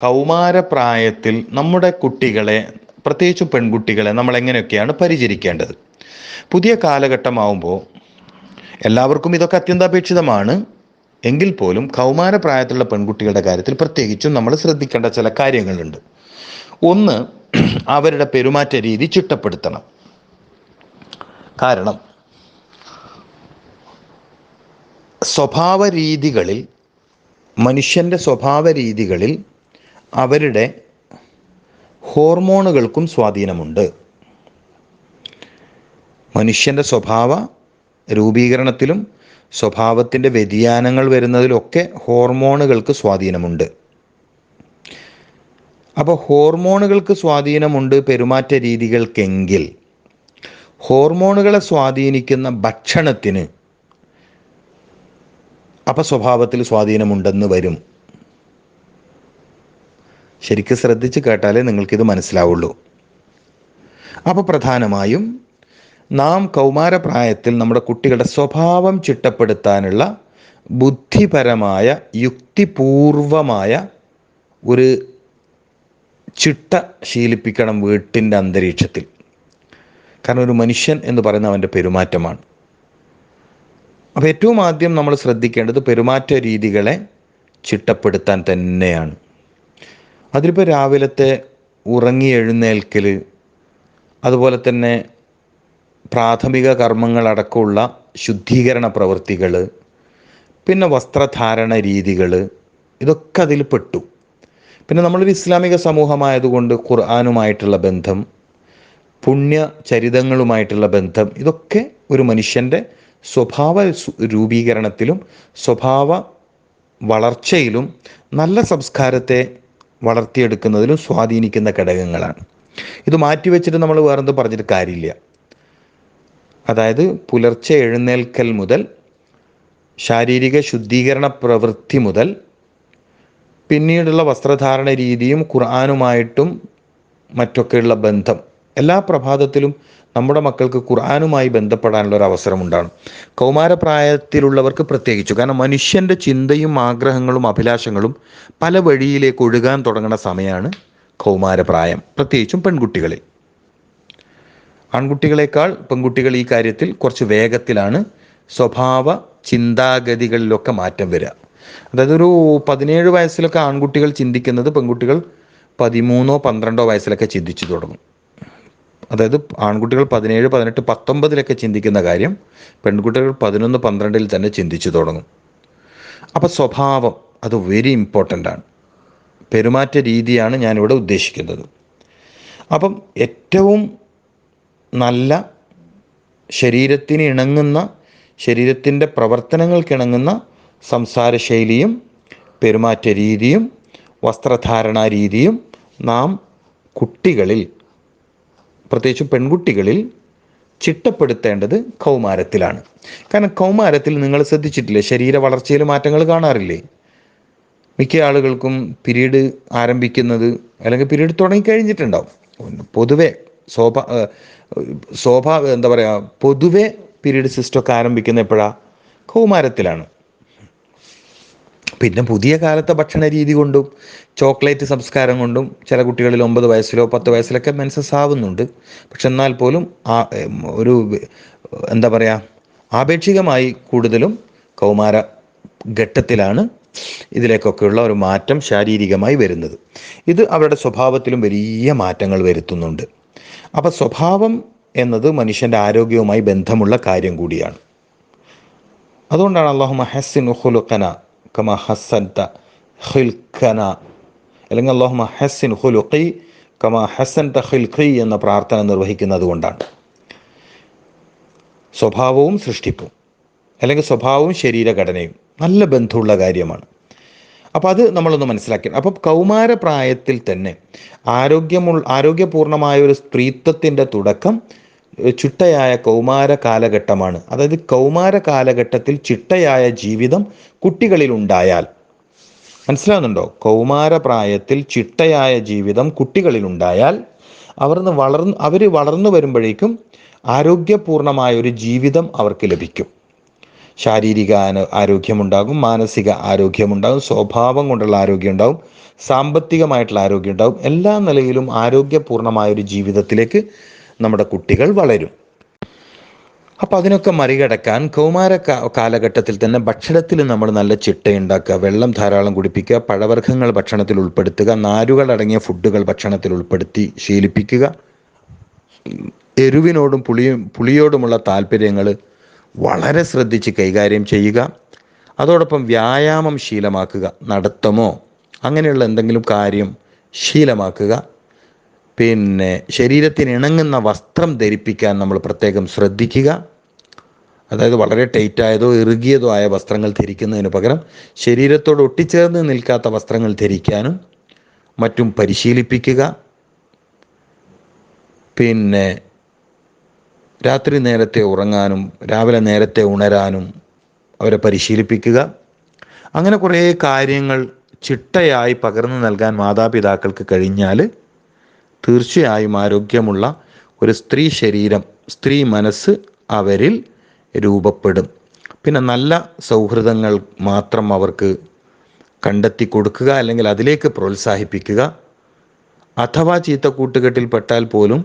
കൗമാരപ്രായത്തിൽ നമ്മുടെ കുട്ടികളെ പ്രത്യേകിച്ച് പെൺകുട്ടികളെ നമ്മൾ എങ്ങനെയൊക്കെയാണ് പരിചരിക്കേണ്ടത്? പുതിയ കാലഘട്ടമാവുമ്പോൾ എല്ലാവർക്കും ഇതൊക്കെ അത്യന്താപേക്ഷിതമാണ്. എങ്കിൽ പോലും കൗമാരപ്രായത്തിലുള്ള പെൺകുട്ടികളുടെ കാര്യത്തിൽ പ്രത്യേകിച്ചും നമ്മൾ ശ്രദ്ധിക്കേണ്ട ചില കാര്യങ്ങളുണ്ട്. ഒന്ന് അവരുടെ പെരുമാറ്റ രീതി ചിട്ടപ്പെടുത്തണം. കാരണം സ്വഭാവ രീതികളിൽ മനുഷ്യന്റെ സ്വഭാവ രീതികളിൽ അവരുടെ ഹോർമോണുകൾക്കും സ്വാധീനമുണ്ട്. മനുഷ്യന്റെ സ്വഭാവ രൂപീകരണത്തിലും സ്വഭാവത്തിന്റെ വ്യതിയാനങ്ങൾ വരുന്നതിലൊക്കെ ഹോർമോണുകൾക്ക് സ്വാധീനമുണ്ട്. അപ്പോൾ ഹോർമോണുകൾക്ക് സ്വാധീനമുണ്ട് പെരുമാറ്റ രീതികൾക്കെങ്കിൽ ഹോർമോണുകളെ സ്വാധീനിക്കുന്ന ഭക്ഷണത്തിന് അപ്പം സ്വഭാവത്തിൽ സ്വാധീനമുണ്ടെന്ന് വരും. ശരിക്കും ശ്രദ്ധിച്ച് കേട്ടാലേ നിങ്ങൾക്കിത് മനസ്സിലാവുള്ളൂ. അപ്പോൾ പ്രധാനമായും നാം കൗമാരപ്രായത്തിൽ നമ്മുടെ കുട്ടികളുടെ സ്വഭാവം ചിട്ടപ്പെടുത്താനുള്ള ബുദ്ധിപരമായ യുക്തിപൂർവമായ ഒരു ചിട്ട ശീലിപ്പിക്കണം വീട്ടിന്റെ അന്തരീക്ഷത്തിൽ. കാരണം ഒരു മനുഷ്യൻ എന്ന് പറയുന്ന അവന്റെ പെരുമാറ്റമാണ്. അപ്പോൾ ഏറ്റവും ആദ്യം നമ്മൾ ശ്രദ്ധിക്കേണ്ടത് പെരുമാറ്റ രീതികളെ ചിട്ടപ്പെടുത്താൻ തന്നെയാണ്. അതിലിപ്പോൾ രാവിലത്തെ ഉറങ്ങി എഴുന്നേൽക്കൽ അതുപോലെ തന്നെ പ്രാഥമിക കർമ്മങ്ങളടക്കമുള്ള ശുദ്ധീകരണ പ്രവൃത്തികൾ പിന്നെ വസ്ത്രധാരണ രീതികൾ ഇതൊക്കെ അതിൽ പെട്ടു. പിന്നെ നമ്മളൊരു ഇസ്ലാമിക സമൂഹമായതുകൊണ്ട് ഖുർആാനുമായിട്ടുള്ള ബന്ധം പുണ്യ ചരിതങ്ങളുമായിട്ടുള്ള ബന്ധം ഇതൊക്കെ ഒരു മനുഷ്യന്റെ സ്വഭാവ രൂപീകരണത്തിലും സ്വഭാവ വളർച്ചയിലും നല്ല സംസ്കാരത്തെ വളർത്തിയെടുക്കുന്നതിലും സ്വാധീനിക്കുന്ന ഘടകങ്ങളാണ്. ഇത് മാറ്റിവെച്ചിട്ട് നമ്മൾ വേറെന്തും പറഞ്ഞിട്ട് കാര്യമില്ല. അതായത് പുലർച്ചെ എഴുന്നേൽക്കൽ മുതൽ ശാരീരിക ശുദ്ധീകരണ പ്രവൃത്തി മുതൽ പിന്നീടുള്ള വസ്ത്രധാരണ രീതിയും ഖുർആാനുമായിട്ടും മറ്റൊക്കെയുള്ള ബന്ധം എല്ലാ പ്രഭാതത്തിലും നമ്മുടെ മക്കൾക്ക് ഖുർആാനുമായി ബന്ധപ്പെടാനുള്ള ഒരു അവസരം ഉണ്ടാകും കൗമാരപ്രായത്തിലുള്ളവർക്ക് പ്രത്യേകിച്ചു. കാരണം മനുഷ്യന്റെ ചിന്തയും ആഗ്രഹങ്ങളും അഭിലാഷങ്ങളും പല വഴിയിലേക്ക് ഒഴുകാൻ തുടങ്ങുന്ന സമയമാണ് കൗമാരപ്രായം. പ്രത്യേകിച്ചും പെൺകുട്ടികളിൽ ആൺകുട്ടികളെക്കാൾ പെൺകുട്ടികൾ ഈ കാര്യത്തിൽ കുറച്ച് വേഗത്തിലാണ് സ്വഭാവ ചിന്താഗതികളിലൊക്കെ മാറ്റം വരിക. അതായത് ഒരു പതിനേഴ് വയസ്സിലൊക്കെ ആൺകുട്ടികൾ ചിന്തിക്കുന്നത് പെൺകുട്ടികൾ പതിമൂന്നോ പന്ത്രണ്ടോ വയസ്സിലൊക്കെ ചിന്തിച്ചു തുടങ്ങും. അതായത് ആൺകുട്ടികൾ പതിനേഴ് പതിനെട്ട് പത്തൊമ്പതിലൊക്കെ ചിന്തിക്കുന്ന കാര്യം പെൺകുട്ടികൾ പതിനൊന്ന് പന്ത്രണ്ടിൽ തന്നെ ചിന്തിച്ചു തുടങ്ങും. അപ്പോൾ സ്വഭാവം അത് വെരി ഇമ്പോർട്ടന്റ് ആണ്. പെരുമാറ്റ രീതിയാണ് ഞാനിവിടെ ഉദ്ദേശിക്കുന്നത്. അപ്പം ഏറ്റവും നല്ല ശരീരത്തിന് ഇണങ്ങുന്ന ശരീരത്തിന്റെ പ്രവർത്തനങ്ങൾക്കിണങ്ങുന്ന സംസാര ശൈലിയും പെരുമാറ്റ രീതിയും വസ്ത്രധാരണ രീതിയും നാം കുട്ടികളിൽ പ്രത്യേകിച്ചും പെൺകുട്ടികളിൽ ചിട്ടപ്പെടുത്തേണ്ടത് കൗമാരത്തിലാണ്. കാരണം കൗമാരത്തിൽ നിങ്ങൾ ശ്രദ്ധിച്ചിട്ടില്ലേ? ശരീര വളർച്ചയിൽ മാറ്റങ്ങൾ കാണാറില്ലേ? മിക്ക ആളുകൾക്കും പിരീഡ് ആരംഭിക്കുന്നത് അല്ലെങ്കിൽ പിരീഡ് തുടങ്ങിക്കഴിഞ്ഞിട്ടുണ്ടാവും പൊതുവെ സ്വാഭാ സ്വാഭാ എന്താ പറയുക പൊതുവെ പിരീഡ് സിസ്റ്റമൊക്കെ ആരംഭിക്കുന്ന എപ്പോഴാണ് കൗമാരത്തിലാണ്. പിന്നെ പുതിയ കാലത്തെ ഭക്ഷണ രീതി കൊണ്ടും ചോക്ലേറ്റ് സംസ്കാരം കൊണ്ടും ചില കുട്ടികളിൽ ഒമ്പത് വയസ്സിലോ പത്ത് വയസ്സിലൊക്കെ മെൻസസ് ആവുന്നുണ്ട്. പക്ഷെ എന്നാൽ പോലും ആ ഒരു എന്താ പറയുക ആപേക്ഷികമായി കൂടുതലും കൗമാര ഘട്ടത്തിലാണ് ഇതിലേക്കൊക്കെയുള്ള ഒരു മാറ്റം ശാരീരികമായി വരുന്നത്. ഇത് അവരുടെ സ്വഭാവത്തിലും വലിയ മാറ്റങ്ങൾ വരുത്തുന്നുണ്ട്. അപ്പം സ്വഭാവം എന്നത് മനുഷ്യന്റെ ആരോഗ്യവുമായി ബന്ധമുള്ള കാര്യം കൂടിയാണ്. അതുകൊണ്ടാണ് അള്ളാഹു മഹസിൻ ഹുലുഖന കമ ഹസൻത ഹിൽഖന അല്ലെങ്കിൽ അള്ളാഹുമ ഹസിൻ ഹുലുഖി കമ ഹസൻത ഹിൽഖി എന്ന പ്രാർത്ഥന നിർവഹിക്കുന്നത് കൊണ്ടാണ്. സ്വഭാവവും സൃഷ്ടിപ്പും അല്ലെങ്കിൽ സ്വഭാവവും ശരീരഘടനയും നല്ല ബന്ധമുള്ള കാര്യമാണ്. അപ്പോൾ അത് നമ്മളൊന്ന് മനസ്സിലാക്കി. അപ്പം കൗമാരപ്രായത്തിൽ തന്നെ ആരോഗ്യമുള്ള ആരോഗ്യപൂർണമായ ഒരു സ്ത്രീത്വത്തിന്റെ തുടക്കം ചിട്ടയായ കൗമാര കാലഘട്ടമാണ്. അതായത് കൗമാര കാലഘട്ടത്തിൽ ചിട്ടയായ ജീവിതം കുട്ടികളിൽ ഉണ്ടായാൽ. കൗമാര പ്രായത്തിൽ ചിട്ടയായ ജീവിതം കുട്ടികളിൽ ഉണ്ടായാൽ അവർ വളർന്ന് അവർ വളർന്നു വരുമ്പോഴേക്കും ആരോഗ്യപൂർണമായ ഒരു ജീവിതം അവർക്ക് ലഭിക്കും. ശാരീരിക ആരോഗ്യമുണ്ടാകും മാനസിക ആരോഗ്യമുണ്ടാകും സ്വഭാവം കൊണ്ടുള്ള ആരോഗ്യം ഉണ്ടാകും സാമ്പത്തികമായിട്ടുള്ള ആരോഗ്യം ഉണ്ടാകും. എല്ലാ നിലയിലും ആരോഗ്യപൂർണമായ ഒരു ജീവിതത്തിലേക്ക് നമ്മുടെ കുട്ടികൾ വളരും. അപ്പം അതിനൊക്കെ മറികടക്കാൻ കൗമാര കാലഘട്ടത്തിൽ തന്നെ ഭക്ഷണത്തിൽ നമ്മൾ നല്ല ചിട്ടയുണ്ടാക്കുക വെള്ളം ധാരാളം കുടിപ്പിക്കുക പഴവർഗങ്ങൾ ഭക്ഷണത്തിൽ ഉൾപ്പെടുത്തുക നാരുകൾ അടങ്ങിയ ഫുഡുകൾ ഭക്ഷണത്തിൽ ഉൾപ്പെടുത്തി ശീലിപ്പിക്കുക. എരിവിനോടും പുളിയും പുളിയോടുമുള്ള താല്പര്യങ്ങൾ വളരെ ശ്രദ്ധിച്ച് കൈകാര്യം ചെയ്യുക. അതോടൊപ്പം വ്യായാമം ശീലമാക്കുക. നടത്തമോ? അങ്ങനെയുള്ള എന്തെങ്കിലും കാര്യം ശീലമാക്കുക. പിന്നെ ശരീരത്തിന് ഇണങ്ങുന്ന വസ്ത്രം ധരിപ്പിക്കാൻ നമ്മൾ പ്രത്യേകം ശ്രദ്ധിക്കുക. അതായത് വളരെ ടൈറ്റായതോ ഇറുകിയതോ ആയ വസ്ത്രങ്ങൾ ധരിക്കുന്നതിന് പകരം ശരീരത്തോട് ഒട്ടിച്ചേർന്ന് നിൽക്കാത്ത വസ്ത്രങ്ങൾ ധരിക്കാനും മറ്റും പരിശീലിപ്പിക്കുക. പിന്നെ രാത്രി നേരത്തെ ഉറങ്ങാനും രാവിലെ നേരത്തെ ഉണരാനും അവരെ പരിശീലിപ്പിക്കുക. അങ്ങനെ കുറേ കാര്യങ്ങൾ ചിട്ടയായി പകർന്നു നൽകാൻ മാതാപിതാക്കൾക്ക് കഴിഞ്ഞാൽ തീർച്ചയായും ആരോഗ്യമുള്ള ഒരു സ്ത്രീ ശരീരം സ്ത്രീ മനസ്സ് അവരിൽ രൂപപ്പെടും. പിന്നെ നല്ല സൗഹൃദങ്ങൾ മാത്രം അവർക്ക് കണ്ടെത്തി കൊടുക്കുക അല്ലെങ്കിൽ അതിലേക്ക് പ്രോത്സാഹിപ്പിക്കുക. അഥവാ ചീത്ത കൂട്ടുകെട്ടിൽ പെട്ടാൽ പോലും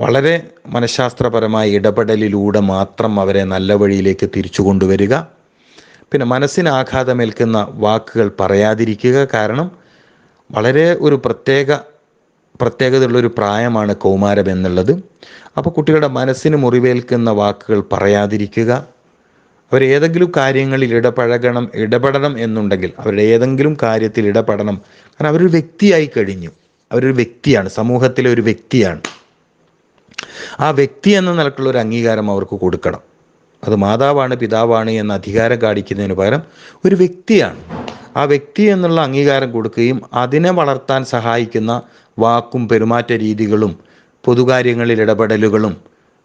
വളരെ മനഃശാസ്ത്രപരമായ ഇടപെടലിലൂടെ മാത്രം അവരെ നല്ല വഴിയിലേക്ക് തിരിച്ചു കൊണ്ടുവരിക. പിന്നെ മനസ്സിന് ആഘാതമേൽക്കുന്ന വാക്കുകൾ പറയാതിരിക്കുക കാരണം വളരെ ഒരു പ്രത്യേക പ്രത്യേകതയുള്ളൊരു പ്രായമാണ് കൗമാരം എന്നുള്ളത്. അപ്പോൾ കുട്ടികളുടെ മനസ്സിന് മുറിവേൽക്കുന്ന വാക്കുകൾ പറയാതിരിക്കുക. അവർ ഏതെങ്കിലും കാര്യങ്ങളിൽ ഇടപഴകണം ഇടപെടണം എന്നുണ്ടെങ്കിൽ അവരുടെ ഏതെങ്കിലും കാര്യത്തിൽ ഇടപെടണം. കാരണം അവരൊരു വ്യക്തിയായി കഴിഞ്ഞു. അവരൊരു വ്യക്തിയാണ് സമൂഹത്തിലെ ഒരു വ്യക്തിയാണ്. ആ വ്യക്തി എന്ന നിലക്കുള്ള ഒരു അംഗീകാരം അവർക്ക് കൊടുക്കണം. അത് മാതാവാണ് പിതാവാണ് എന്ന അധികാരം കാണിക്കുന്നതിന് പകരം ഒരു വ്യക്തിയാണ്. ആ വ്യക്തി എന്നുള്ള അംഗീകാരം കൊടുക്കുകയും അതിനെ വളർത്താൻ സഹായിക്കുന്ന വാക്കും പെരുമാറ്റ രീതികളും പൊതുകാര്യങ്ങളിൽ ഇടപെടലുകളും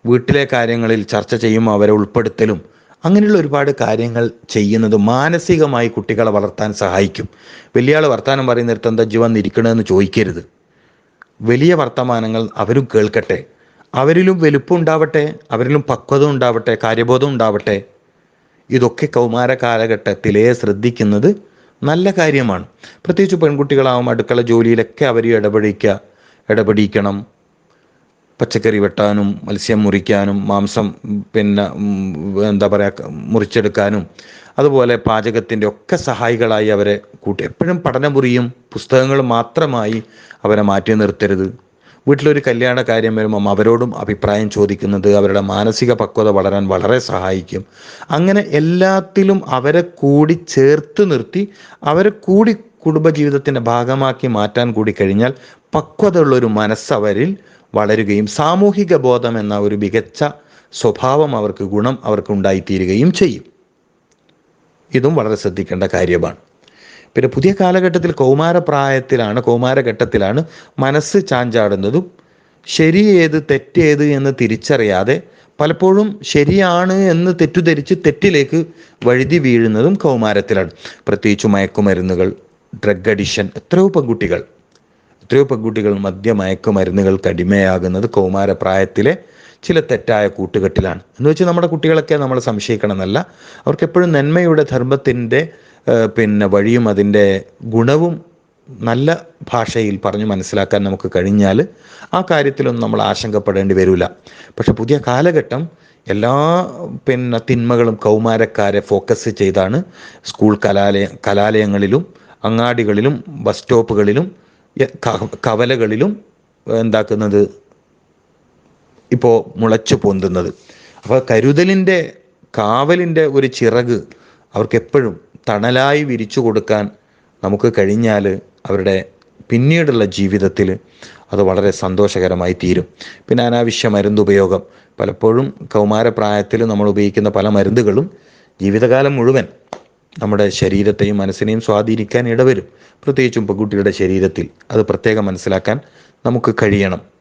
വീട്ടിലെ കാര്യങ്ങളിൽ ചർച്ച ചെയ്യും അവരെ ഉൾപ്പെടുത്തലും അങ്ങനെയുള്ള ഒരുപാട് കാര്യങ്ങൾ ചെയ്യുന്നത് മാനസികമായി കുട്ടികളെ വളർത്താൻ സഹായിക്കും. വലിയ ആൾ വർത്തമാനം പറയുന്നിടത്ത് എന്താ ജീവൻ ഇരിക്കണമെന്ന് ചോദിക്കരുത്. വലിയ വർത്തമാനങ്ങൾ അവരും കേൾക്കട്ടെ. അവരിലും വലുപ്പം ഉണ്ടാവട്ടെ അവരിലും പക്വത ഉണ്ടാവട്ടെ കാര്യബോധം ഉണ്ടാവട്ടെ. ഇതൊക്കെ കൗമാര കാലഘട്ടത്തിലേ ശ്രദ്ധിക്കുന്നത് നല്ല കാര്യമാണ്. പ്രത്യേകിച്ച് പെൺകുട്ടികളാവും അടുക്കള ജോലിയിലൊക്കെ അവർ ഇടപെടിക്കുക ഇടപെടിക്കണം പച്ചക്കറി വെട്ടാനും മത്സ്യം മുറിക്കാനും മാംസം പിന്നെ എന്താ പറയുക മുറിച്ചെടുക്കാനും അതുപോലെ പാചകത്തിന്റെ ഒക്കെ സഹായികളായി അവരെ കൂട്ടി. എപ്പോഴും പഠനമുറിയും പുസ്തകങ്ങളും മാത്രമായി അവരെ മാറ്റി നിർത്തരുത്. വീട്ടിലൊരു കല്യാണ കാര്യം വരുമ്പം അവരോടും അഭിപ്രായം ചോദിക്കുന്നത് അവരുടെ മാനസിക പക്വത വളരാൻ വളരെ സഹായിക്കും. അങ്ങനെ എല്ലാത്തിലും അവരെ കൂടി ചേർത്ത് നിർത്തി അവരെ കൂടി കുടുംബജീവിതത്തിന്റെ ഭാഗമാക്കി മാറ്റാൻ കൂടി കഴിഞ്ഞാൽ പക്വതയുള്ളൊരു മനസ്സ് അവരിൽ വളരുകയും സാമൂഹിക ബോധം എന്ന ഒരു മികച്ച സ്വഭാവം അവർക്ക് ഗുണം അവർക്ക് ഉണ്ടായിത്തീരുകയും ചെയ്യും. ഇതും വളരെ ശ്രദ്ധിക്കേണ്ട കാര്യമാണ്. പിന്നെ പുതിയ കാലഘട്ടത്തിൽ കൗമാരപ്രായത്തിലാണ് കൗമാരഘട്ടത്തിലാണ് മനസ്സ് ചാഞ്ചാടുന്നതും ശരി ഏത് തെറ്റേത് എന്ന് തിരിച്ചറിയാതെ പലപ്പോഴും ശരിയാണ് എന്ന് തെറ്റുധരിച്ച് തെറ്റിലേക്ക് വഴുതി വീഴുന്നതും കൗമാരത്തിലാണ്. പ്രത്യേകിച്ച് മയക്കുമരുന്നുകൾ ഡ്രഗ് അഡിഷൻ എത്രയോ പെൺകുട്ടികൾ എത്രയോ പെൺകുട്ടികൾ മദ്യ മയക്കുമരുന്നുകൾക്ക് അടിമയാകുന്നത് കൗമാരപ്രായത്തിലെ ചില തെറ്റായ കൂട്ടുകെട്ടിലാണ്. എന്ന് വെച്ച് നമ്മുടെ കുട്ടികളൊക്കെ നമ്മൾ സംശയിക്കണമെന്നല്ല. അവർക്ക് എപ്പോഴും നന്മയുടെ ധർമ്മത്തിന്റെ പിന്നെ വഴിയും അതിന്റെ ഗുണവും നല്ല ഭാഷയിൽ പറഞ്ഞു മനസ്സിലാക്കാൻ നമുക്ക് കഴിഞ്ഞാൽ ആ കാര്യത്തിലൊന്നും നമ്മൾ ആശങ്കപ്പെടേണ്ടി വരില്ല. പക്ഷെ പുതിയ കാലഘട്ടം എല്ലാ പിന്നെ തിന്മകളും കൗമാരക്കാരെ ഫോക്കസ് ചെയ്താണ്. സ്കൂൾ കലാലയ കലാലയങ്ങളിലും അങ്ങാടികളിലും ബസ് സ്റ്റോപ്പുകളിലും കവലകളിലും എന്താക്കുന്നത് ഇപ്പോൾ മുളച്ചു പൊന്തുന്നത്. അപ്പോൾ കരുതലിന്റെ കാവലിന്റെ ഒരു ചിറക് അവർക്ക് എപ്പോഴും തണലായി വിരിച്ചു കൊടുക്കാൻ നമുക്ക് കഴിഞ്ഞാൽ അവരുടെ പിന്നീടുള്ള ജീവിതത്തിൽ അത് വളരെ സന്തോഷകരമായി തീരും. പിന്നെ അനാവശ്യ മരുന്നുപയോഗം. പലപ്പോഴും കൗമാരപ്രായത്തിൽ നമ്മൾ ഉപയോഗിക്കുന്ന പല മരുന്നുകളും ജീവിതകാലം മുഴുവൻ നമ്മുടെ ശരീരത്തെയും മനസ്സിനെയും സ്വാധീനിക്കാൻ ഇടവരും. പ്രത്യേകിച്ചും പെൺകുട്ടിയുടെ ശരീരത്തിൽ അത് പ്രത്യേകം മനസ്സിലാക്കാൻ നമുക്ക് കഴിയണം.